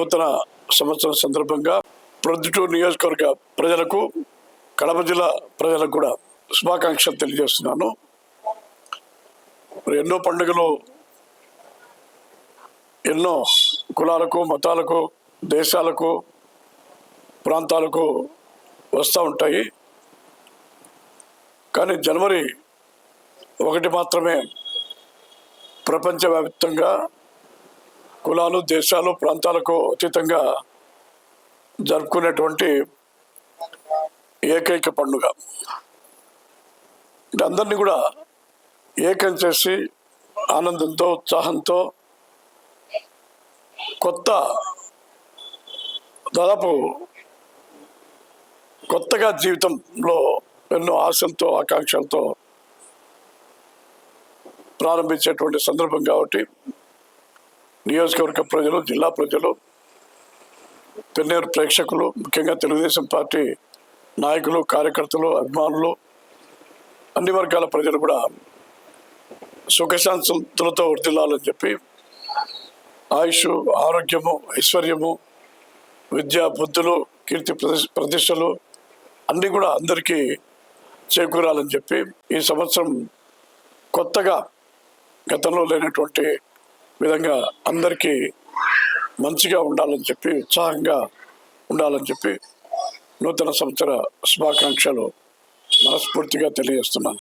నూతన సంవత్సరం సందర్భంగా ప్రొద్దుటూరు నియోజకవర్గ ప్రజలకు కడప జిల్లా ప్రజలకు కూడా శుభాకాంక్షలు తెలియజేస్తున్నాను. మరి ఎన్నో పండుగలు ఎన్నో కులాలకు మతాలకు దేశాలకు ప్రాంతాలకు వస్తూ ఉంటాయి. కానీ జనవరి ఒకటి మాత్రమే ప్రపంచవ్యాప్తంగా కులాలు దేశాలు ప్రాంతాలకు అతీతంగా జరుపుకునేటువంటి ఏకైక పండుగ. అందరినీ కూడా ఏకం చేసి ఆనందంతో ఉత్సాహంతో కొత్త దాదాపు కొత్తగా జీవితంలో ఎన్నో ఆశలతో ఆకాంక్షలతో ప్రారంభించేటువంటి సందర్భం కాబట్టి నియోజకవర్గ ప్రజలు జిల్లా ప్రజలు పెన్నేరు ప్రేక్షకులు ముఖ్యంగా తెలుగుదేశం పార్టీ నాయకులు కార్యకర్తలు అభిమానులు అన్ని వర్గాల ప్రజలు కూడా సుఖశాంతులతో వర్దిల్లాలని చెప్పి ఆయుష్ ఆరోగ్యము ఐశ్వర్యము విద్య బుద్ధులు కీర్తి ప్రతిష్టలు అన్నీ కూడా అందరికీ చేకూరాలని చెప్పి ఈ సంవత్సరం కొత్తగా గతంలో లేనటువంటి విధంగా అందరికీ మంచిగా ఉండాలని చెప్పి ఉత్సాహంగా ఉండాలని చెప్పి నూతన సంవత్సర శుభాకాంక్షలు మనస్ఫూర్తిగా తెలియజేస్తున్నాను.